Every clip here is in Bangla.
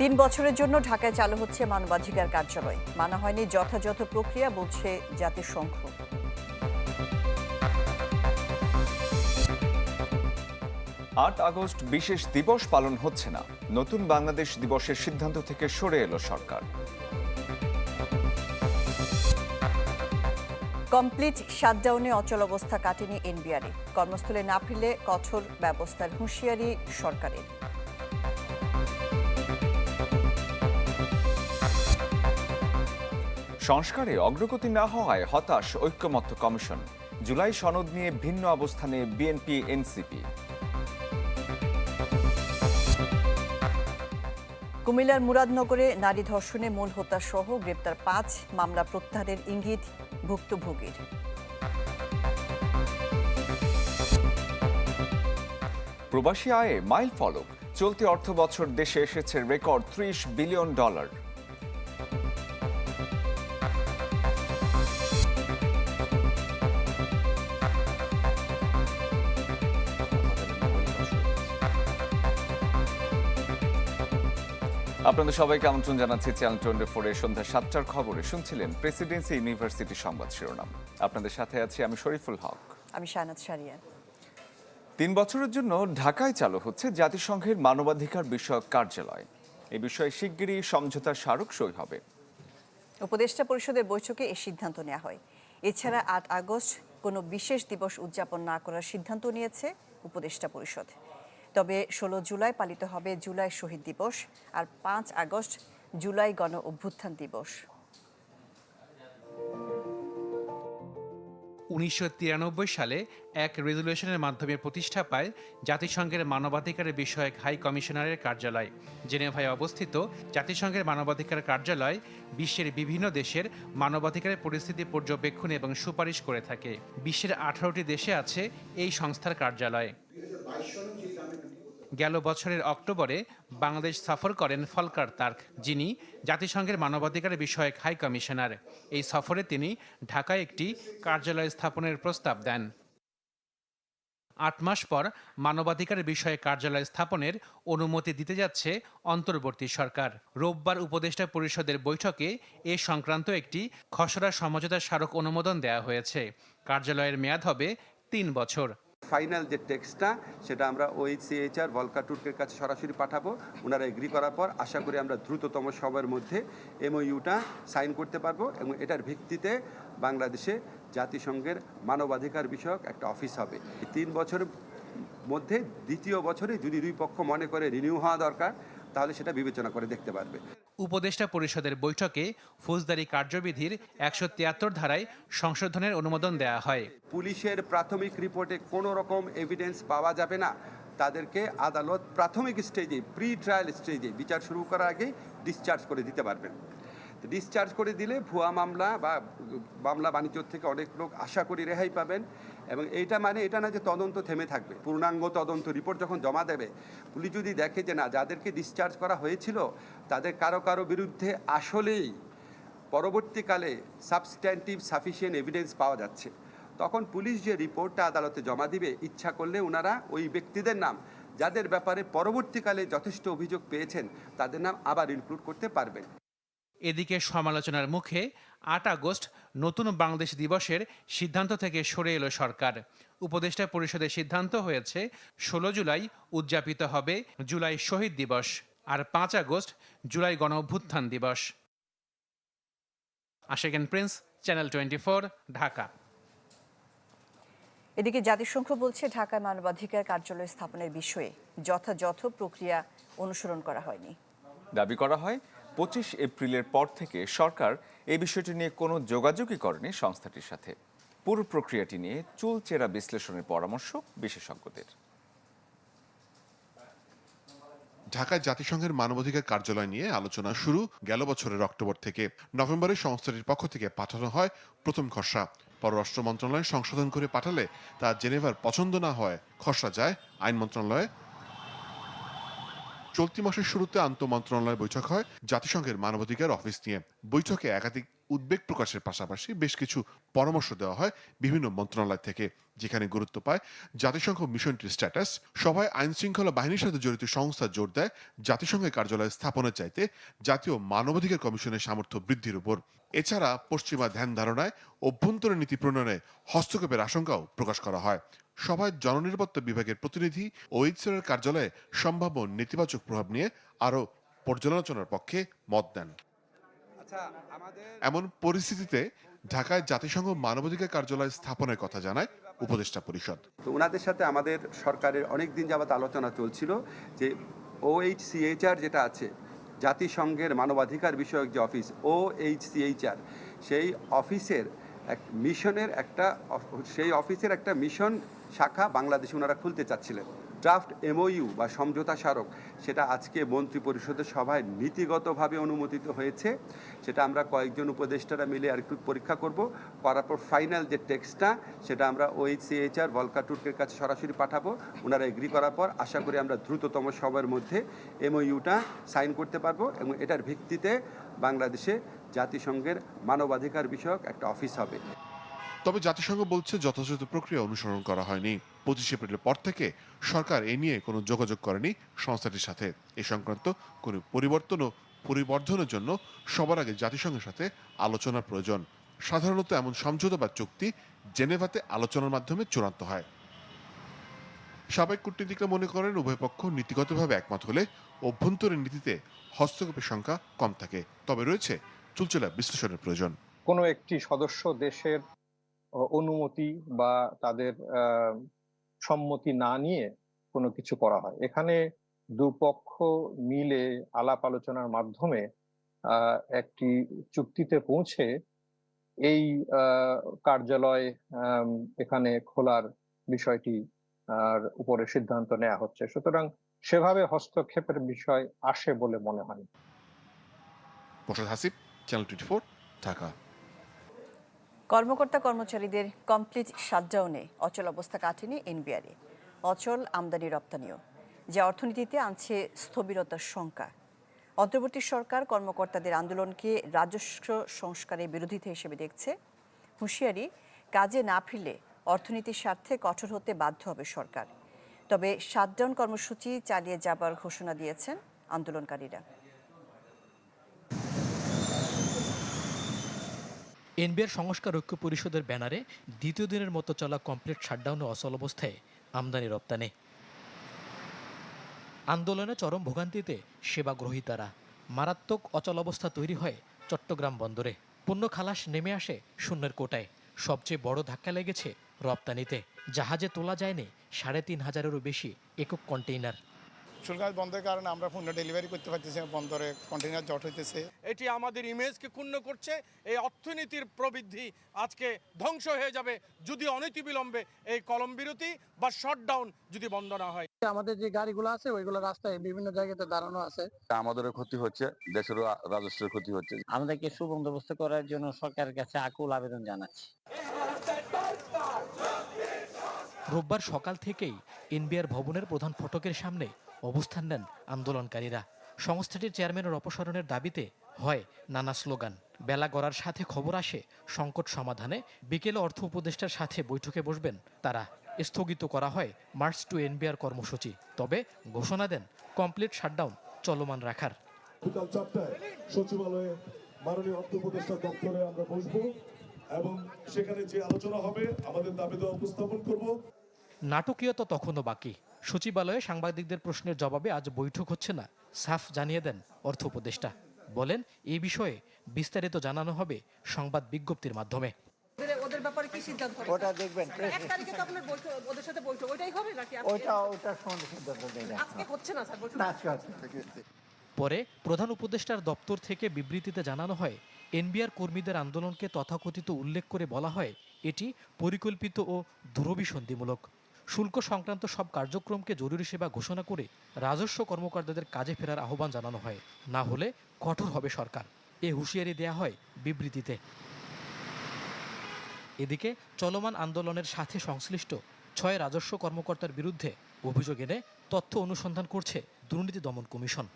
তিন বছরের জন্য ঢাকায় চালু হচ্ছে মানবাধিকার কার্যালয়। মানা হয়নি যথাযথ প্রক্রিয়া বলছে জাতিসংঘ। আট আগস্ট বিশেষ দিবস পালন হচ্ছে না। নতুন বাংলাদেশ দিবসের সিদ্ধান্ত থেকে সরে এলো সরকার। কমপ্লিট শাটডাউনে অচল অবস্থা কাটেনি এনবিআরে কর্মস্থলে না ফিরলে কঠোর ব্যবস্থার হুঁশিয়ারি সরকারের। সংস্কারে অগ্রগতি না হওয়ায় হতাশ ঐক্যমত্য কমিশন। জুলাই সনদ নিয়ে ভিন্ন অবস্থানে বিএনপি এনসিপি। কুমিল্লার মুরাদনগরে নারী ধর্ষণে মূল হত্যা সহ গ্রেপ্তার পাঁচ মামলা প্রত্যাহারের ইঙ্গিত ভুক্তভোগীর। প্রবাসী আয়ে মাইল ফলক। চলতি অর্থ বছর দেশে এসেছে রেকর্ড ত্রিশ বিলিয়ন ডলার। আপনাদের সবাইকে আমন্ত্রণ জানাচ্ছি চ্যানেল টোয়েন্টি ফোরের সন্ধ্যা সাতটার খবরে শুনছিলেন প্রেসিডেন্সি ইউনিভার্সিটি সংবাদ শিরোনাম। আপনাদের সাথে আছি আমি শরীফুল হক। আমি শায়নাত সারিয়া তিন বছরের জন্য ঢাকায় চালু হচ্ছে জাতিসংঘের মানবাধিকার বিষয়ক কার্যালয়। এ বিষয়ে শিগগিরই সমঝোতার স্মারক সই হবে। উপদেষ্টা পরিষদের বৈঠকে এই সিদ্ধান্ত নেওয়া হয়। এছাড়া আট আগস্ট কোনো বিশেষ দিবস উদযাপন না করার সিদ্ধান্ত নিয়েছে উপদেষ্টা পরিষদ। তবে ষোলো জুলাই পালিত হবে জুলাই শহীদ দিবস আর পাঁচ আগস্ট জুলাই গণ অভ্যুত্থান দিবস। উনিশশো তিরানব্বই সালে এক রেজলিউশনের মাধ্যমে প্রতিষ্ঠা পায় জাতিসংঘের মানবাধিকারের বিষয়ক হাই কমিশনারের কার্যালয়। জেনেভায় অবস্থিত জাতিসংঘের মানবাধিকার কার্যালয় বিশ্বের বিভিন্ন দেশের মানবাধিকারের পরিস্থিতি পর্যবেক্ষণ এবং সুপারিশ করে থাকে। বিশ্বের আঠারোটি দেশে আছে এই সংস্থার কার্যালয়। গেল বছরের অক্টোবরে বাংলাদেশ সফর করেন ফলকার তার্ক, যিনি জাতিসংঘের মানবাধিকার বিষয়ক হাই কমিশনার। এই সফরে তিনি ঢাকায় একটি কার্যালয় স্থাপনের প্রস্তাব দেন। আট মাস পর মানবাধিকার বিষয়ে কার্যালয় স্থাপনের অনুমতি দিতে যাচ্ছে অন্তর্বর্তী সরকার। রোববার উপদেষ্টা পরিষদের বৈঠকে এ সংক্রান্ত একটি খসড়া সমঝোতা স্মারক অনুমোদন দেওয়া হয়েছে। কার্যালয়ের মেয়াদ হবে তিন বছর। ফাইনাল যে টেক্সটটা, সেটা আমরা ওই সিএইচআর ভলকা টুর্কের কাছে সরাসরি পাঠাবো। ওনারা এগ্রি করার পর আশা করি আমরা দ্রুততম সময়ের মধ্যে এমওইউটা সাইন করতে পারব এবং এটার ভিত্তিতে বাংলাদেশে জাতিসংঘের মানবাধিকার বিষয়ক একটা অফিস হবে। তিন বছর মধ্যে দ্বিতীয় বছরে যদি দুই পক্ষ মনে করে রিনিউ হওয়া দরকার তাহলে সেটা বিবেচনা করে দেখতে পারবে। উপদেষ্টা পরিষদের বৈঠকে ফৌজদারি কার্যবিধির একশো তিয়াত্তর ধারায় সংশোধনের অনুমোদন দেওয়া হয়। পুলিশের প্রাথমিক রিপোর্টে কোনো রকম এভিডেন্স পাওয়া যাবে না। তাদেরকে আদালত প্রাথমিক স্টেজে প্রি ট্রায়াল স্টেজে বিচার শুরু করার আগে ডিসচার্জ করে দিতে পারবেন। ডিসচার্জ করে দিলে ভুয়া মামলা বা মামলা বাণিজ্য থেকে অনেক লোক আশা করি রেহাই পাবেন। এবং এইটা মানে এটা না যে তদন্ত থেমে থাকবে। পূর্ণাঙ্গ তদন্ত রিপোর্ট যখন জমা দেবে, পুলিশ যদি দেখে যে না, যাদেরকে ডিসচার্জ করা হয়েছিল, তাদের কারও কারও বিরুদ্ধে আসলেই পরবর্তীকালে সাবস্ট্যান্টিভ সাফিসিয়েন্ট এভিডেন্স পাওয়া যাচ্ছে। তখন পুলিশ যে রিপোর্টটা আদালতে জমা দিবে, ইচ্ছা করলে ওনারা ওই ব্যক্তিদের নাম, যাদের ব্যাপারে পরবর্তীকালে যথেষ্ট অভিযোগ পেয়েছেন, তাদের নাম আবার ইনক্লুড করতে পারবেন। এদিকে সমালোচনার মুখে আট আগস্ট নতুন বাংলাদেশ দিবসের সিদ্ধান্ত থেকে সরে এলো সরকার। উপদেষ্টা পরিষদের সিদ্ধান্ত হয়েছে ষোলো জুলাই উদযাপিত হবে জুলাই শহীদ দিবস আর পাঁচ আগস্ট জুলাই গণ অভ্যুত্থান দিবস Ashequen Prince channel twenty four Dhaka. এদিকে জাতিসংঘ বলছে ঢাকায় মানবাধিকার কার্যালয় স্থাপনের বিষয়ে যথাযথ প্রক্রিয়া অনুসরণ করা হয়নি। দাবি করা হয় পঁচিশ এপ্রিলের পর থেকে সরকার এই বিষয়টি নিয়ে কোনো যোগাযোগই করেনি সংস্থাটির সাথে। পুরো প্রক্রিয়াটি নিয়ে চুলচেরা বিশ্লেষণের পরামর্শ বিশেষজ্ঞদের। ঢাকায় জাতিসংঘের মানবাধিকার কার্যালয় নিয়ে আলোচনা শুরু গেল বছরের অক্টোবর থেকে। নভেম্বরে সংস্থাটির পক্ষ থেকে পাঠানো হয় প্রথম খসড়া। পররাষ্ট্র মন্ত্রণালয় সংশোধন করে পাঠালে তা জেনেভার পছন্দ না হয় খসড়া যায় আইন মন্ত্রণালয়ে। চলতি মাসের শুরুতে আন্তঃ মন্ত্রণালয় বৈঠক হয় জাতিসংঘের মানবাধিকার অফিস নিয়ে। বৈঠকে একাধিক উদ্বেগ প্রকাশের পাশাপাশি বেশ কিছু পরামর্শ দেওয়া হয় বিভিন্ন মন্ত্রণালয় থেকে, যেখানে গুরুত্ব পায় জাতিসংঘ মিশনটির স্ট্যাটাস। সভায় আইন শৃঙ্খলা বাহিনীর সাথে জড়িত সংস্থা জোর দেয় জাতিসংঘের কার্যালয় স্থাপনের চাইতে জাতীয় মানবাধিকার কমিশনের সামর্থ্য বৃদ্ধির উপর। এছাড়া পশ্চিমা ধ্যান ধারণায় অভ্যন্তরীণ নীতি প্রণয়নে হস্তক্ষেপের আশঙ্কাও প্রকাশ করা হয়। সভায় জননিরাপত্তা বিভাগের প্রতিনিধি ও এইচসিআর কার্যালয়ে সম্ভাব্য নেতিবাচক প্রভাব নিয়ে আরও পর্যালোচনার পক্ষে মত দেন। আচ্ছা এমন পরিস্থিতিতে ঢাকায় জাতিসংঘ মানবাধিকার কার্যালয় স্থাপনের কথা জানায় উপদেষ্টা পরিষদ। তো ওনাদের সাথে আমাদের সরকারের অনেক দিন যাবত আলোচনা চলছিল যে ওএইচসিএইচআর যেটা আছে জাতিসংঘের মানবাধিকার বিষয়ক যে অফিস ওএইচসিএইচআর সেই অফিসের এক মিশনের একটা সেই অফিসের একটা মিশন শাখা বাংলাদেশে ওনারা খুলতে চাচ্ছিলেন। ড্রাফট এমওইউ বা সমঝোতা স্মারক, সেটা আজকে মন্ত্রী পরিষদের সভায় নীতিগতভাবে অনুমোদিত হয়েছে। সেটা আমরা কয়েকজন উপদেষ্টারা মিলে আর একটু পরীক্ষা করব। করার পর ফাইনাল যে টেক্সটটা, সেটা আমরা ওএইচসিএইচআর ভলকা টুর্কের কাছে সরাসরি পাঠাবো। ওনারা এগ্রি করার পর আশা করি আমরা দ্রুততম সময়ের মধ্যে এমওইউটা সাইন করতে পারব এবং এটার ভিত্তিতে বাংলাদেশে জাতিসংঘের মানবাধিকার বিষয়ক একটা অফিস হবে। তবে জাতিসংঘ বলছে যথাযথ প্রক্রিয়া অনুসরণ করা হয়নি। পঁচিশ এপ্রিলের পর থেকে সরকার এ নিয়ে কোনো যোগাযোগ করেনি সংস্থাটির সাথে। এ সংক্রান্ত কোনো পরিবর্তন ও পরিবর্ধনের জন্য সবার আগে জাতিসংঘের সাথে আলোচনার প্রয়োজন। সাধারণত এমন সমঝোতা বা চুক্তি জেনেভাতে আলোচনার মাধ্যমে চূড়ান্ত হয়। সাবেক কূটনীতিকরা মনে করেন উভয় পক্ষ নীতিগতভাবে একমত হলে অভ্যন্তরীণ নীতিতে হস্তক্ষেপের সংখ্যা কম থাকে। তবে রয়েছে চুলচেলা বিশ্লেষণের প্রয়োজন। কোনো একটি সদস্য দেশের অনুমতি বা তাদের সম্মতি না নিয়ে কোনো কিছু করা হয়। এখানে দুপক্ষ মিলে আলাপ আলোচনার মাধ্যমে একটি চুক্তিতে পৌঁছে এই কার্যালয় এখানে খোলার বিষয়টি, আর উপরে সিদ্ধান্ত নেওয়া হচ্ছে। সুতরাং সেভাবে হস্তক্ষেপের বিষয় আসে বলে মনে হয়। Channel twenty Dhaka. কর্মকর্তা কর্মচারীদের কমপ্লিট শাটডাউনে অচল অবস্থা কাটেনি এনবিআরে অচল আমদানি রপ্তানিও, যা অর্থনীতিতে আনছে স্থবিরতার শঙ্কা। অন্তর্বর্তী সরকার কর্মকর্তাদের আন্দোলনকে রাজস্ব সংস্কারের বিরোধিতা হিসেবে দেখছে। হুঁশিয়ারি, কাজে না ফিরলে অর্থনীতির স্বার্থে কঠোর হতে বাধ্য হবে সরকার। তবে শাটডাউন কর্মসূচি চালিয়ে যাবার ঘোষণা দিয়েছেন আন্দোলনকারীরা। এনবিআর সংস্কার ঐক্য পরিষদের ব্যানারে দ্বিতীয় দিনের মতো চলা কমপ্লিট শাটডাউন অচল অবস্থায় আমদানি রপ্তানি। আন্দোলনে চরম ভোগান্তিতে সেবা গ্রহীতারা মারাত্মক অচল অবস্থা তৈরি হয় চট্টগ্রাম বন্দরে। পণ্য খালাস নেমে আসে শূন্যের কোটায়। সবচেয়ে বড় ধাক্কা লেগেছে রপ্তানিতে। জাহাজে তোলা যায়নি সাড়ে তিন হাজারেরও বেশি একক কন্টেইনার। শুল্কাজ বন্ধের কারণে আমরা পণ্য ডেলিভারি করতে পারতেছি না, বন্দরে কন্টেনার জট হইতেছে। এটি আমাদের ইমেজকে ক্ষুণ্ণ করছে এই অর্থনীতির প্রবৃদ্ধি আজকে ধ্বংস হয়ে যাবে যদি অনতিবিলম্বে এই কলম বিরতি বা শটডাউন যদি বন্ধ না হয়। আমাদের যে গাড়িগুলো আছে ওইগুলো রাস্তায় বিভিন্ন জায়গাতে দাঁড়ানো আছে। আমাদেরও ক্ষতি হচ্ছে দেশেরও রাজস্বের ক্ষতি হচ্ছে। আমাদেরকে সুবন্দোবস্ত করার জন্য সরকারের কাছে আকুল আবেদন জানাচ্ছি। রোববার সকাল থেকেই এনবিআর ভবনের প্রধান ফটকের সামনে অবস্থান নেন আন্দোলনকারীরা। সংস্থাটির চেয়ারম্যানের অপসারণের দাবিতে হয় নানা স্লোগান। বেলা গড়ার সাথে খবর আসে সংকট সমাধানে বিকেলে অর্থ উপদেষ্টার সাথে বৈঠকে বসবেন তারা। স্থগিত করা হয় মার্চ টু এনবিআর কর্মসূচি। তবে ঘোষণা দেন কমপ্লিট শাটডাউন চলমান রাখার। বিকাল চারটায় সচিবালয়ে মাননীয় অর্থ উপদেষ্টা দপ্তরে আমরা বসবো এবং সেখানে যে আলোচনা হবে আমাদের দাবি দেওয়া উপস্থাপন করব। নাটকীয়তা তখনও বাকি। সচিবালয়ে সাংবাদিকদের প্রশ্নের জবাবে আজ বৈঠক হচ্ছে না। সাফ জানিয়ে দেন অর্থ উপদেষ্টা। বলেন এই বিষয়ে বিস্তারিত জানানো হবে সংবাদ বিজ্ঞপ্তির মাধ্যমে। ওদের ব্যাপারে কি সিদ্ধান্ত ওটা দেখবেন তারিখে তো আপনার ওদের সাথে বৈঠক ওইটাই হবে নাকি আজকে- ওইটা সিদ্ধান্ত আজকে হচ্ছে না স্যার বৈঠক? পরে প্রধান উপদেষ্টার দপ্তর থেকে বিবৃতিতে জানানো হয় এনবিআর কর্মীদের আন্দোলনকে তথাকথিত উল্লেখ করে বলা হয় এটি পরিকল্পিত ও দূরভিসন্ধিমূলক। শুল্ক সংক্রান্ত সব কার্যক্রমকে জরুরি সেবা ঘোষণা করে রাজস্ব কর্মকর্তাদের কাজে ফেরার আহ্বান জানানো হয়। না হলে কঠোর হবে সরকার। এ হুঁশিয়ারি দেয়া হয় বিবৃতিতে। এদিকে চলমান আন্দোলনের সাথে সংশ্লিষ্ট ছয় রাজস্ব কর্মকর্তার বিরুদ্ধে অভিযোগ এনে তথ্য অনুসন্ধান করছে দুর্নীতি দমন commission.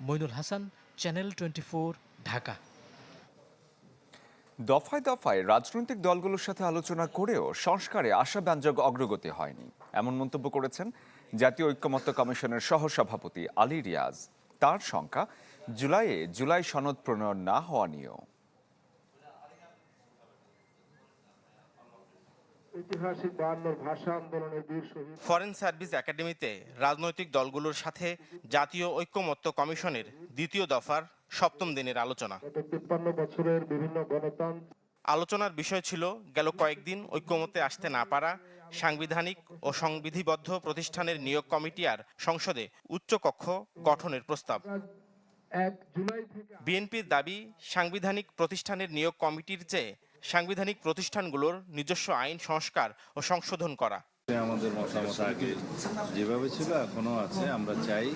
Mainul Hasan, channel twenty Dhaka. দফায় দফায় রাজনৈতিক দলগুলোর সাথে আলোচনা করেও সংস্কারে আশাব্যঞ্জক অগ্রগতি হয়নি। এমন মন্তব্য করেছেন জাতীয় ঐক্যমত্য কমিশনের সহসভাপতি আলী রিয়াজ। তার শঙ্কা জুলাইয়ে জুলাই সনদ প্রণয়ন না হওয়া নিয়েও। ভাষা আন্দোলনের বীর শহীদ। ফরেন সার্ভিস একাডেমিতে রাজনৈতিক দলগুলোর সাথে জাতীয় ঐক্যমত্য কমিশনের দ্বিতীয় দফার সপ্তম দিনের আলোচনা। তিপ্পান্ন বছরের বিভিন্ন গণতন্ত্র। আলোচনার বিষয় ছিল গেল কয়েকদিন ঐক্যমতে আসতে না পারা সাংবিধানিক ও সংবিধিবদ্ধ প্রতিষ্ঠানের নিয়োগ কমিটি আর সংসদে উচ্চকক্ষ গঠনের প্রস্তাব। বিএনপির দাবি সাংবিধানিক প্রতিষ্ঠানের নিয়োগ কমিটির চেয়ে সাংবিধানিক প্রতিষ্ঠানগুলোর নিজস্ব আইন সংস্কার ও সংশোধন করা। আমাদের মতামত আগে যেভাবে ছিল এখনও আছে। আমরা চাই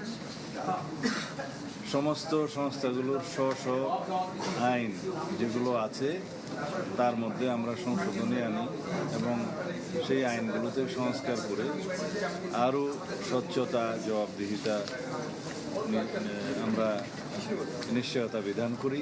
সমস্ত সংস্থাগুলোর স্ব স্ব আইন যেগুলো আছে, তার মধ্যে আমরা সংশোধনী আনি এবং সেই আইনগুলোতে সংস্কার করে আরও স্বচ্ছতা, জবাবদিহিতা আমরা নিশ্চয়তা বিধান করি।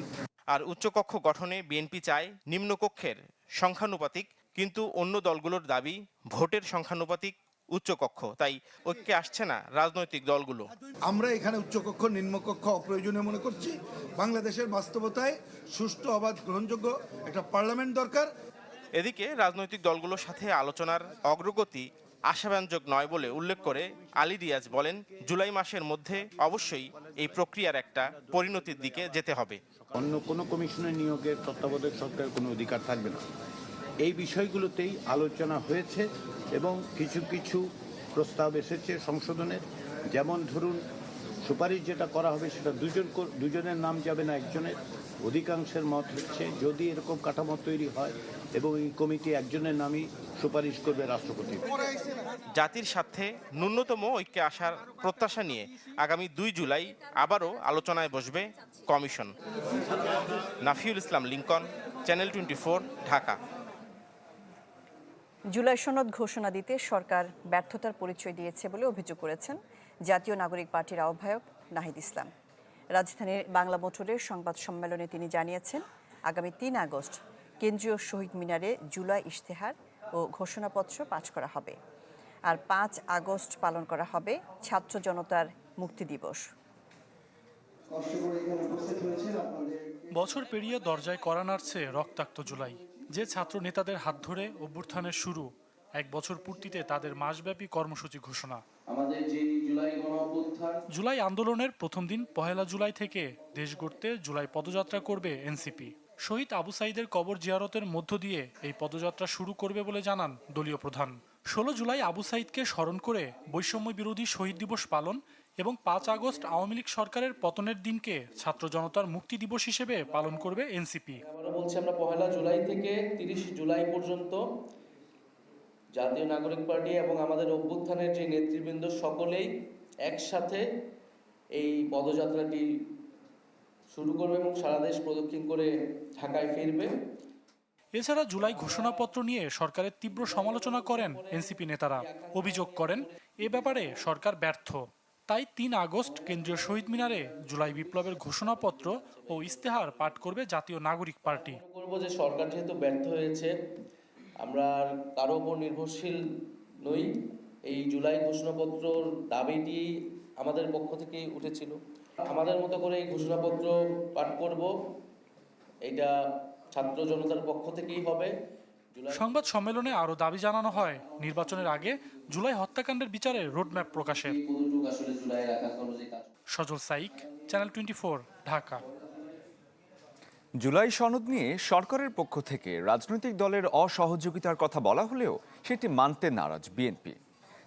আর উচ্চকক্ষ গঠনে বিএনপি চায় নিম্নকক্ষের সংখ্যানুপাতিক, কিন্তু অন্য দলগুলোর দাবি ভোটের সংখ্যানুপাতিক উচ্চকক্ষ তাই ঐক্যে আসছে না রাজনৈতিক দলগুলো। আমরা এখানে উচ্চকক্ষ নিম্নকক্ষ অপ্রয়োজনীয় মনে করছি। বাংলাদেশের বাস্তবতায় সুষ্ঠু অবাধ গ্রহণযোগ্য একটা পার্লামেন্ট দরকার। এদিকে রাজনৈতিক দলগুলোর সাথে আলোচনার অগ্রগতি আশাব্যঞ্জক নয় বলে উল্লেখ করে আলী রিয়াজ বলেন জুলাই মাসের মধ্যে অবশ্যই এই প্রক্রিয়ার একটা পরিণতির দিকে যেতে হবে। অন্য কোনো কমিশনের নিয়োগের তত্ত্বাবধায়ক সরকারের কোনো অধিকার থাকবে না। এই বিষয়গুলোতেই আলোচনা হয়েছে এবং কিছু কিছু প্রস্তাব এসেছে সংশোধনের যেমন ধরুন, সুপারিশ যেটা করা হবে সেটা দুজন দুজনের নাম যাবে না একজনের। অধিকাংশের মত হচ্ছে যদি এরকম কাঠামো তৈরি হয় এবং এই কমিটি একজনের নামই সুপারিশ করবে রাষ্ট্রপতি। জাতির স্বার্থে ন্যূনতম ঐক্যে আসার প্রত্যাশা নিয়ে আগামী দুই জুলাই আবারও আলোচনায় বসবে commission. Nafiul Islam Lincoln, channel twenty Dhaka. July সনদ ঘোষণা দিতে সরকার ব্যর্থতার পরিচয় দিয়েছে বলে অভিযোগ করেছেন জাতীয় নাগরিক পার্টির আহ্বায়ক নাহিদ ইসলাম। রাজধানীর বাংলা মোটরের সংবাদ সম্মেলনে তিনি জানিয়েছেন, আগামী তিন আগস্ট কেন্দ্রীয় শহীদ মিনারে জুলাই ইশতেহার ও ঘোষণাপত্র পাঠ করা হবে। আর পাঁচ আগস্ট পালন করা হবে ছাত্র জনতার মুক্তি দিবস। বছর পেরিয়ে দরজায় করা নাড়ছে রক্তাক্ত জুলাই। যে ছাত্র নেতাদের হাত ধরে অভ্যুত্থানের শুরু এক বছর পূর্তিতে তাদের মাসব্যাপী কর্মসূচি ঘোষণা। আমাদের যে জুলাই জুলাই আন্দোলনের প্রথম দিন পহেলা জুলাই থেকে দেশ গড়তে জুলাই পদযাত্রা করবে এনসিপি। শহীদ আবু সাইদের কবর জিয়ারতের মধ্য দিয়ে এই পদযাত্রা শুরু করবে বলে জানান দলীয় প্রধান। ষোলো জুলাই আবু সাইদকে স্মরণ করে বৈষম্য বিরোধী শহীদ দিবস পালন এবং পাঁচ আগস্ট আওয়ামী লীগ সরকারের পতনের দিনকে ছাত্র জনতার মুক্তি দিবস হিসেবে পালন করবে এনসিপি। বলছি, আমরা পহেলা জুলাই থেকে তিরিশ জুলাই পর্যন্ত জাতীয় নাগরিক পার্টি এবং আমাদের অভ্যুত্থানের যে নেতৃবৃন্দ সকলেই একসাথে এই পদযাত্রাটি শুরু করবে এবং সারা দেশ প্রদক্ষিণ করে ঢাকায় ফিরবে। এছাড়া জুলাই ঘোষণাপত্র নিয়ে সরকারের তীব্র সমালোচনা করেন এনসিপি নেতারা। অভিযোগ করেন, এ ব্যাপারে সরকার ব্যর্থ। তাই তিন আগস্ট কেন্দ্রীয় শহীদ মিনারে জুলাই বিপ্লবের ঘোষণাপত্র ও ইস্তেহার পাঠ করবে জাতীয় নাগরিক পার্টি। করব যে সরকার যেহেতু ব্যর্থ হয়েছে, আমরা কারও উপর নির্ভরশীল নই। এই জুলাই ঘোষণাপত্রর দাবিটি আমাদের পক্ষ থেকেই উঠেছিল। আমাদের মতো করে এই ঘোষণাপত্র পাঠ করব এটা ছাত্র জনতার পক্ষ থেকেই হবে। সংবাদ সম্মেলনে আরও দাবি জানানো হয় নির্বাচনের আগে জুলাই হত্যাকাণ্ডের বিচারে রোডম্যাপ প্রকাশের। Sajal Saik channel twenty Dhaka. July সনদ নিয়ে সরকারের পক্ষ থেকে রাজনৈতিক দলের অসহযোগিতার কথা বলা হলেও সেটি মানতে নারাজ বিএনপি।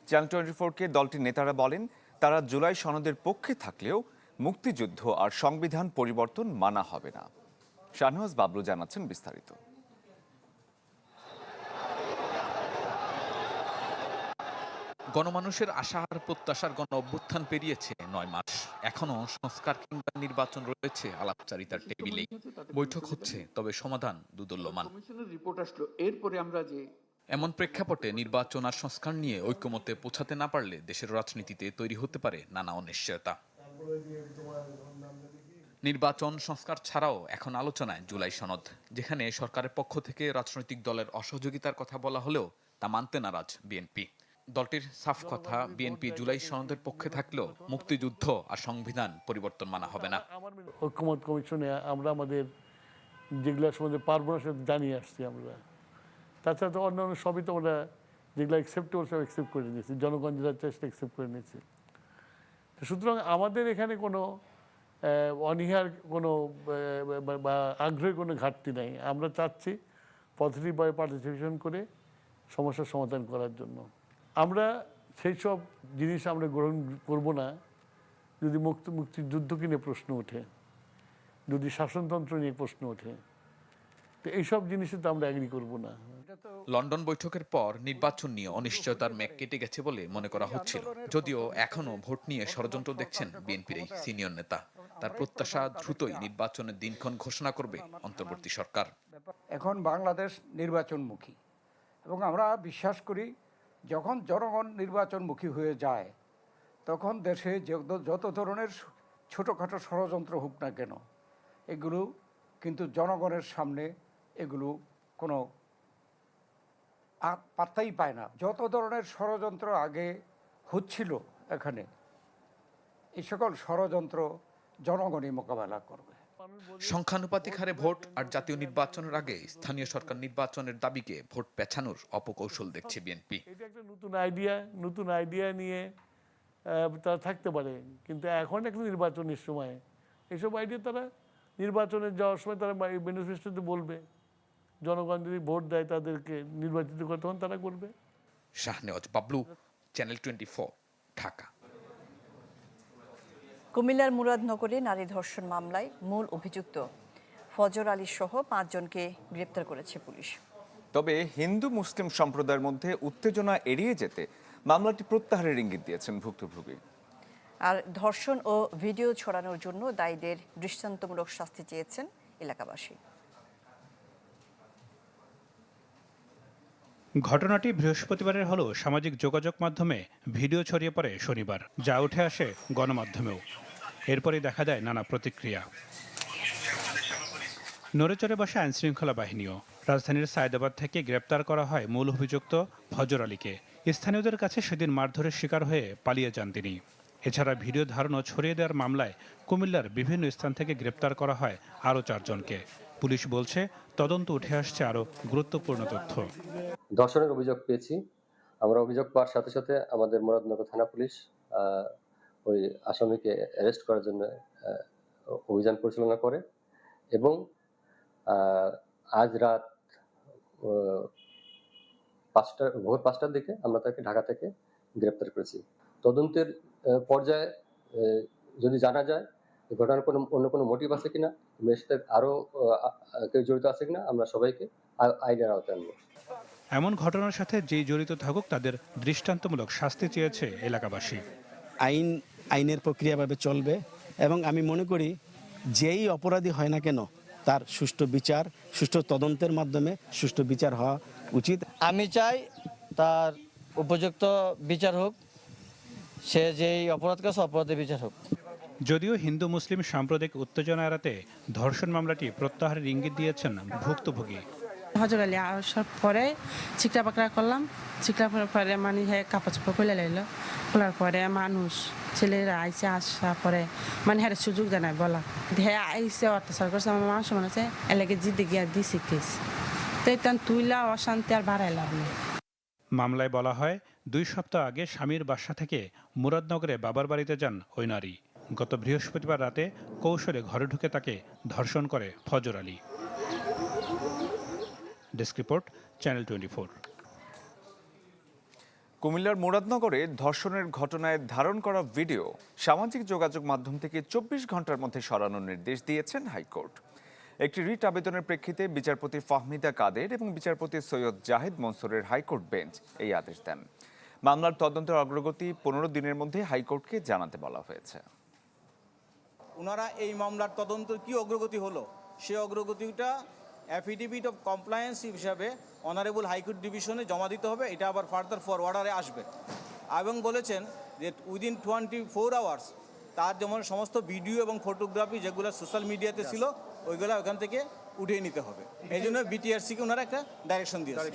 চ্যানেল টোয়েন্টি ফোরকে দলটির নেতারা বলেন তারা জুলাই সনদের পক্ষে থাকলেও মুক্তিযুদ্ধ আর সংবিধান পরিবর্তন মানা হবে না। শাহনওয়াজ বাবলু জানাচ্ছেন বিস্তারিত। গণমানুষের আশা আর প্রত্যাশার গণ অভ্যুত্থান পেরিয়েছে নয় মাস। এখনও সংস্কার কিংবা নির্বাচন রয়েছে আলাপচারিতার টেবিলেই। বৈঠক হচ্ছে তবে সমাধান দুদুল্যমান। রিপোর্ট আসলো এরপরে আমরা যে এমন প্রেক্ষাপটে নির্বাচন আর সংস্কার নিয়ে ঐক্যমতে পৌঁছাতে না পারলে দেশের রাজনীতিতে তৈরি হতে পারে নানা অনিশ্চয়তা। নির্বাচন সংস্কার ছাড়াও এখন আলোচনায় জুলাই সনদ যেখানে সরকারের পক্ষ থেকে রাজনৈতিক দলের অসহযোগিতার কথা বলা হলেও তা মানতে নারাজ বিএনপি। দলটির সাফ কথা বিএনপি জুলাই সনদের পক্ষে থাকলেও মুক্তিযুদ্ধ আর সংবিধান পরিবর্তন মানা হবে না। ঐক্যমত কমিশনে আমরা আমাদের যেগুলো সম্বন্ধে পারব না সেটা জানিয়ে আসছি আমরা। তাছাড়া তো অন্যান্য সবই তো আমরা যেগুলো অ্যাকসেপ্টেবল সব অ্যাকসেপ্ট করে নিয়েছি। জনগণ যেটা চেষ্টা অ্যাকসেপ্ট করে নিয়েছি। তো সুতরাং আমাদের এখানে কোনো অনীহার কোনো বা আগ্রহের কোনো ঘাটতি নাই। আমরা চাচ্ছি পজিটিভভাবে পার্টিসিপেশন করে সমস্যার সমাধান করার জন্য। আমরা সেই সব জিনিস আমরা গ্রহণ করব না যদি মুক্ত মুক্তিযুদ্ধকে নিয়ে প্রশ্ন ওঠে যদি শাসনতন্ত্র নিয়ে প্রশ্ন ওঠে তো এইসব জিনিসে তো আমরা এগ্রি করব না। লন্ডন বৈঠকের পর নির্বাচন নিয়ে অনিশ্চয়তার মেঘ কেটে গেছে বলে মনে করা হচ্ছিল। যদিও এখনও ভোট নিয়ে ষড়যন্ত্র দেখছেন বিএনপির এই সিনিয়র নেতা। তার প্রত্যাশা দ্রুতই নির্বাচনের দিনক্ষণ ঘোষণা করবে অন্তর্বর্তী সরকার। এখন বাংলাদেশ নির্বাচনমুখী। এবং আমরা বিশ্বাস করি যখন জনগণ নির্বাচনমুখী হয়ে যায়, তখন দেশে যত- ধরনের ছোটোখাটো ষড়যন্ত্র হোক না কেন, এগুলো কিন্তু জনগণের সামনে এগুলো কোনো পাত্তাই পায় না। যত ধরনের ষড়যন্ত্র আগে হচ্ছিল এখানে এই সকল ষড়যন্ত্র জনগণই মোকাবেলা করবে। সংখ্যানুপাতিক হারে ভোট আর জাতীয় নির্বাচনের আগে স্থানীয় সরকার নির্বাচনের দাবিকে ভোট পেছানোর অপকৌশল দেখছে বিএনপি। এটা একটা নতুন আইডিয়া নতুন আইডিয়া নিয়ে তারা থাকতে পারে। কিন্তু এখন একটা নির্বাচনের সময়। এসব আইডিয়া তারা নির্বাচনে যাওয়ার সময় তারা ম্যানিফেস্টোতে বলবে। জনগণ যদি ভোট দেয় তাদেরকে নির্বাচিত করে তখন তারা করবে। Shahnewaz Bablu channel twenty four Dhaka. কুমিল্লার মুরাদনগরে নারী ধর্ষণ মামলায় মূল অভিযুক্ত ফজর আলী সহ পাঁচজনকে গ্রেপ্তার করেছে পুলিশ। তবে হিন্দু মুসলিম সম্প্রদায়ের মধ্যে উত্তেজনা এড়িয়ে যেতে মামলাটি প্রত্যাহারের ইঙ্গিত দিয়েছেন ভুক্তভোগী। আর ধর্ষণ ও ভিডিও ছড়ানোর জন্য দায়ীদের দৃষ্টান্তমূলক শাস্তি চেয়েছেন এলাকাবাসী। ঘটনাটি বৃহস্পতিবারের হলেও সামাজিক যোগাযোগ মাধ্যমে ভিডিও ছড়িয়ে পড়ে শনিবার যা উঠে আসে গণমাধ্যমেও। এরপরই দেখা যায় নানা প্রতিক্রিয়া। নড়েচড়ে বসে আইনশৃঙ্খলা বাহিনীও রাজধানীর সায়দাবাদ থেকে গ্রেপ্তার করা হয় মূল অভিযুক্ত ফজর আলীকে। স্থানীয়দের কাছে সেদিন মারধরের শিকার হয়ে পালিয়ে যান তিনি। এছাড়া ভিডিও ধারণ ছড়িয়ে দেওয়ার মামলায় কুমিল্লার বিভিন্ন স্থান থেকে গ্রেপ্তার করা হয় আরও চারজনকে। পুলিশ বলছে, তদন্ত উঠে আসছে আরও গুরুত্বপূর্ণ তথ্য। ধর্ষণের অভিযোগ পেয়েছি। আমরা অভিযোগ পাওয়ার সাথে সাথে আমাদের মুরাদনগর থানা পুলিশ ওই আসামিকে অ্যারেস্ট করার জন্য অভিযান পরিচালনা করে এবং আজ রাত পাঁচটা ভোর পাঁচটার দিকে আমরা তাকে ঢাকা থেকে গ্রেপ্তার করেছি। তদন্তের পর্যায়ে যদি জানা যায় ঘটনার কোনো অন্য কোনো মোটিভ আছে কিনা মেয়ের সাথে আরও কেউ জড়িত আছে কিনা আমরা সবাইকে আইনের আওতায় আনব। এমন ঘটনার সাথে যেই জড়িত থাকুক তাদের দৃষ্টান্তমূলক শাস্তি চেয়েছে এলাকাবাসী। আইন আইনের প্রক্রিয়াভাবে চলবে এবং আমি মনে করি যেই অপরাধী হয় না কেন তার সুষ্ঠু বিচার সুষ্ঠু তদন্তের মাধ্যমে সুষ্ঠু বিচার হওয়া উচিত। আমি চাই তার উপযুক্ত বিচার হোক সে যেই অপরাধ করেছে অপরাধের বিচার হোক। যদিও হিন্দু মুসলিম সাম্প্রদায়িক উত্তেজনা এড়াতে ধর্ষণ মামলাটি প্রত্যাহারের ইঙ্গিত দিয়েছেন ভুক্তভোগী। হজর আলী আসার পরে চিকটা পাকড়া করলাম। পাকড়ার পরে মানে হ্যাঁ কাপড় চোপড় খুলে লাইলো। খোলার পরে মানুষ, ছেলেরা আইসে আসার পরে মানে হ্যাঁ সুযোগ দেয় বলা। হ্যাঁ আইসে অত্যাচার করছে, আমার মানুষ মনে হচ্ছে এলাকে জিদ্দি গিয়া দিছি কেস। তো এটা তুইলা অশান্তি আর বাড়াই লাভ নেই। মামলায় বলা হয়, দুই সপ্তাহ আগে স্বামীর বাসা থেকে মুরাদনগরে বাবার বাড়িতে যান ওই নারী। গত বৃহস্পতিবার রাতে কৌশলে ঘরে ঢুকে তাকে ধর্ষণ করে Fazar Ali. Desk report channel twenty four কুমিল্লার মুরাদনগরে ধর্ষণের ঘটনায় ধারণ করা ভিডিও সামাজিক যোগাযোগ মাধ্যম থেকে চব্বিশ ঘণ্টার মধ্যে সরানোর নির্দেশ দিয়েছেন হাইকোর্ট। একটি রিট আবেদনের প্রেক্ষিতে বিচারপতি ফাহমিদা কাদের এবং বিচারপতি সৈয়দ জাহেদ মনসুরের হাইকোর্ট বেঞ্চ এই আদেশ দেন। মামলার তদন্তের অগ্রগতি পনেরো দিনের মধ্যে হাইকোর্টকে জানাতে বলা হয়েছে। ওনারা এই মামলার তদন্ত কি অগ্রগতি হলো? সে অগ্রগতিটা অ্যাফিডেভিট অফ কমপ্লায়েন্স হিসাবে অনারেবল হাইকোর্ট ডিভিশনে জমা দিতে হবে এটা আবার ফার্দার ফরওয়ার্ডারে আসবে। এবং বলেছেন যে উইদিন টোয়েন্টি ফোর আওয়ার্স তার যেমন সমস্ত ভিডিও এবং ফটোগ্রাফি যেগুলো সোশ্যাল মিডিয়াতে ছিল ওইগুলো ওখান থেকে উঠিয়ে নিতে হবে। এই জন্য বিটিআরসিকে ওনারা একটা ডাইরেকশন দিয়েছে।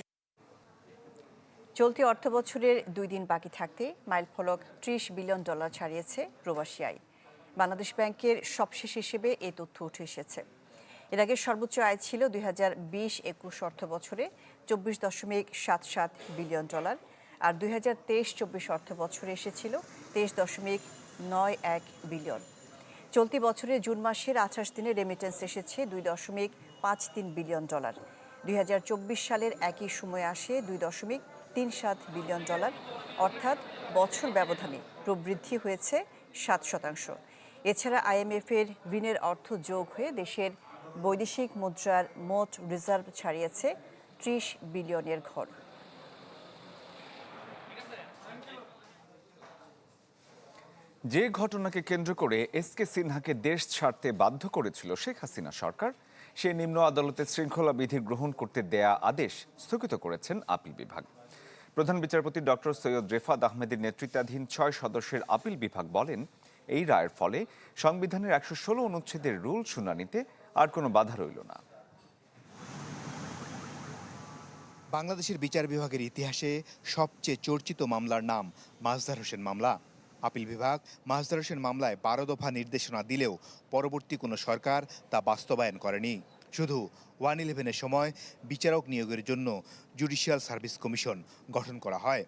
চলতি অর্থ বছরের দুই দিন বাকি থাকতে মাইল ফলক ত্রিশ বিলিয়ন ডলার ছাড়িয়েছে প্রবাসী আয়। বাংলাদেশ ব্যাংকের সবশেষ হিসেবে এ তথ্য উঠে এসেছে। এর আগে সর্বোচ্চ আয় ছিল দুই হাজার বিশ একুশ অর্থ বছরে চব্বিশ দশমিক সাত সাত বিলিয়ন ডলার আর দুই হাজার তেইশ চব্বিশ অর্থ বছরে এসেছিল তেইশ দশমিক নয় এক বিলিয়ন। চলতি বছরে জুন মাসের আঠাশ দিনে রেমিটেন্স এসেছে দুই দশমিক পাঁচ তিন বিলিয়ন ডলার। দুই হাজার চব্বিশ সালের একই সময়ে আসে দুই দশমিক তিন সাত বিলিয়ন ডলার। অর্থাৎ বছর ব্যবধানে প্রবৃদ্ধি হয়েছে সাত শতাংশ। এছাড়া আইএমএফের ঋণের অর্থ যোগ হয়ে দেশের বৈদেশিক মুদ্রার মোট রিজার্ভ ছাড়িয়েছে ত্রিশ বিলিয়নের ঘর। যে ঘটনাকে কেন্দ্র করে এস কে সিনহাকে দেশ ছাড়তে বাধ্য করেছিল শেখ হাসিনা সরকার, সে নিম্ন আদালতে শৃঙ্খলা বিধি গ্রহণ করতে দেয়া আদেশ স্থগিত করেছেন আপিল বিভাগ। প্রধান বিচারপতি ডক্টর সৈয়দ রেফাত আহমেদের নেতৃত্বাধীন ছয় সদস্যের আপিল বিভাগ বলেন, এই রায়ের ফলে সংবিধানের একশো ষোলো অনুচ্ছেদের রুল শুনানিতে আর কোনো বাধা রইল না। বাংলাদেশের বিচার বিভাগের ইতিহাসে সবচেয়ে চর্চিত মামলার নাম মাজদার হোসেন মামলা। আপিল বিভাগ মাজদার হোসেন মামলায় বারো দফা নির্দেশনা দিলেও পরবর্তী কোনো সরকার তা বাস্তবায়ন করেনি। শুধু ওয়ান ইলেভেনের সময় বিচারক নিয়োগের জন্য জুডিশিয়াল সার্ভিস কমিশন গঠন করা হয়।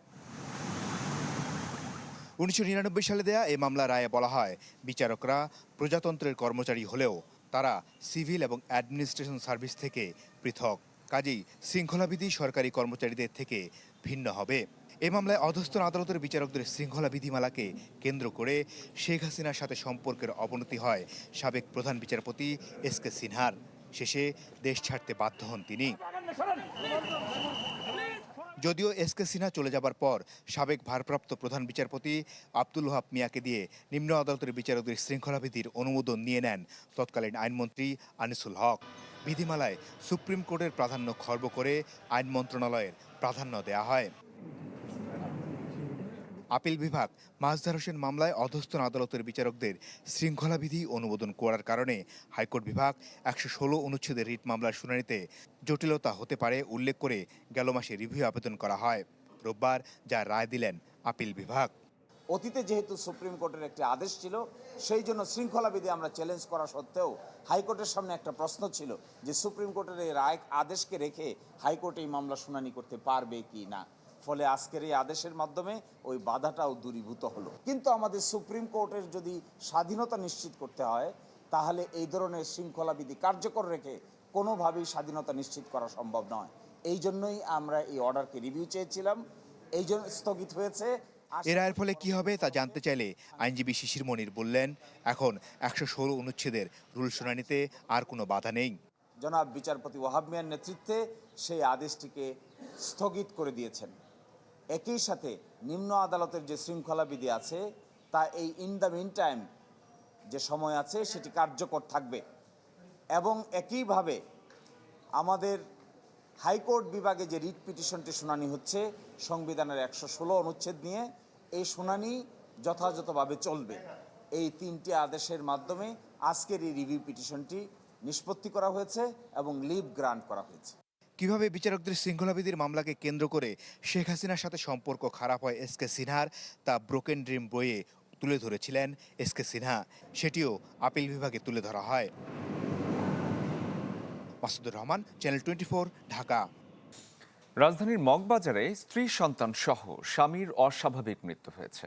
উনিশশো নিরানব্বই সালে দেয়া এই মামলা রায়ে বলা হয়, বিচারকরা প্রজাতন্ত্রের কর্মচারী হলেও তারা সিভিল এবং অ্যাডমিনিস্ট্রেশন সার্ভিস থেকে পৃথক। কাজেই শৃঙ্খলাবিধি সরকারি কর্মচারীদের থেকে ভিন্ন হবে। এ মামলায় অধস্তন আদালতের বিচারকদের শৃঙ্খলা বিধিমালাকে কেন্দ্র করে শেখ হাসিনার সাথে সম্পর্কের অবনতি হয় সাবেক প্রধান বিচারপতি এস কে সিনহার। শেষে দেশ ছাড়তে বাধ্য হন তিনি। যদিও এস কে সিনহা চলে যাবার পর সাবেক ভারপ্রাপ্ত প্রধান বিচারপতি আব্দুল হাব মিয়াকে দিয়ে নিম্ন আদালতের বিচারকদের শৃঙ্খলাবিধির অনুমোদন নিয়ে নেন তৎকালীন আইনমন্ত্রী আনিসুল হক। বিধিমালায় সুপ্রিম কোর্টের প্রাধান্য খর্ব করে আইন মন্ত্রণালয়ের প্রাধান্য দেয়া হয়। আপিল বিভাগ মাজদার হোসেন মামলায় অধস্তন আদালতের বিচারকদের শৃঙ্খলাবিধি অনুমোদন করার কারণে হাইকোর্ট বিভাগ একশো ষোলো অনুচ্ছেদের রিট মামলার শুনানিতে জটিলতা হতে পারে উল্লেখ করে গেল মাসে রিভিউ আবেদন করা হয়। রোববার যা রায় দিলেন আপিল বিভাগ। অতীতে যেহেতু সুপ্রিম কোর্টের একটি আদেশ ছিল, সেই জন্য শৃঙ্খলাবিধি আমরা চ্যালেঞ্জ করা সত্ত্বেও হাইকোর্টের সামনে একটা প্রশ্ন ছিল যে সুপ্রিম কোর্টের এই রায় আদেশকে রেখে হাইকোর্ট এই মামলা শুনানি করতে পারবে কি না। ফলে আজকের এই আদেশের মাধ্যমে ওই বাধাটাও দূরীভূত হলো। কিন্তু আমাদের সুপ্রিম কোর্টের যদি স্বাধীনতা নিশ্চিত করতে হয় তাহলে এই ধরনের শৃঙ্খলাবিধি কার্যকর রেখে কোনোভাবেই স্বাধীনতা নিশ্চিত করা সম্ভব নয়। এই জন্যই আমরা এই অর্ডারকে রিভিউ চেয়েছিলাম। এই জন্য স্থগিত হয়েছে। এ রায়ের ফলে কি হবে তা জানতে চাইলে আইনজীবী শিশির মনির বললেন এখন একশো ষোলো অনুচ্ছেদের রুল শুনানিতে আর কোনো বাধা নেই। জনাব বিচারপতি ওয়াহাব মিয়ার নেতৃত্বে সেই আদেশটিকে স্থগিত করে দিয়েছেন। একই সাথে নিম্ন আদালতের যে শৃঙ্খলা বিধি আছে, তা এই ইন দ্য মিন টাইম যে সময় আছে, সেটি কার্যকর থাকবে। এবং একইভাবে আমাদের হাইকোর্ট বিভাগে যে রিট পিটিশনটি শুনানি হচ্ছে, সংবিধানের একশো ষোলো অনুচ্ছেদ নিয়ে, এই শুনানি যথাযথভাবে চলবে। এই তিনটি আদেশের মাধ্যমে আজকের এই রিভিউ পিটিশনটি নিষ্পত্তি করা হয়েছে এবং লিভ গ্রান্ট করা হয়েছে। কীভাবে বিচারকদের শৃঙ্খলাবিধির মামলাকে কেন্দ্র করে শেখ হাসিনার সাথে সম্পর্ক খারাপ হয় এস কে সিনহার, তা ব্রোকেন ড্রিম বইয়ে তুলে ধরেছিলেন এস কে সিনহা। সেটিও আপিল বিভাগে তুলে ধরা হয়। Masudur Rahman, channel twenty four Dhaka. রাজধানীর মগবাজারে স্ত্রী সন্তান সহ স্বামীর অস্বাভাবিক মৃত্যু হয়েছে।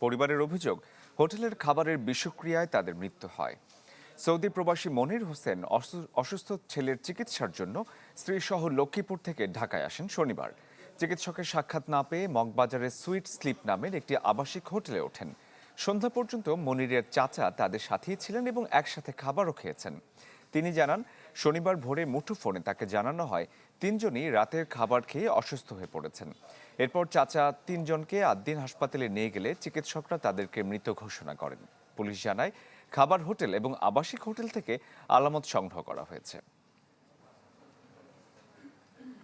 পরিবারের অভিযোগ, হোটেলের খাবারের বিষক্রিয়ায় তাদের মৃত্যু হয়। সৌদি প্রবাসী মনির হোসেন অসুস্থ ছেলের চিকিৎসার জন্য স্ত্রী সহ লক্ষ্মীপুর থেকে ঢাকায় আসেন শনিবার। চিকিৎসকের সাক্ষাৎ না পেয়ে মগবাজারের সুইট স্লিপ নামের একটি আবাসিক হোটেলে ওঠেন। সন্ধ্যা পর্যন্ত মনিরের চাচা তাদের সাথেই ছিলেন এবং একসাথে খাবারও খেয়েছেন। তিনি জানান, শনিবার ভোরে মুঠোফোনে তাকে জানানো হয়, তিনজনই রাতের খাবার খেয়ে অসুস্থ হয়ে পড়েছেন। এরপর চাচা তিনজনকে আদ্দিন হাসপাতালে নিয়ে গেলে চিকিৎসকরা তাদেরকে মৃত ঘোষণা করেন। পুলিশ জানায় খাবার হোটেল এবং আবাসিক হোটেল থেকে আলামত সংগ্রহ করা হয়েছে।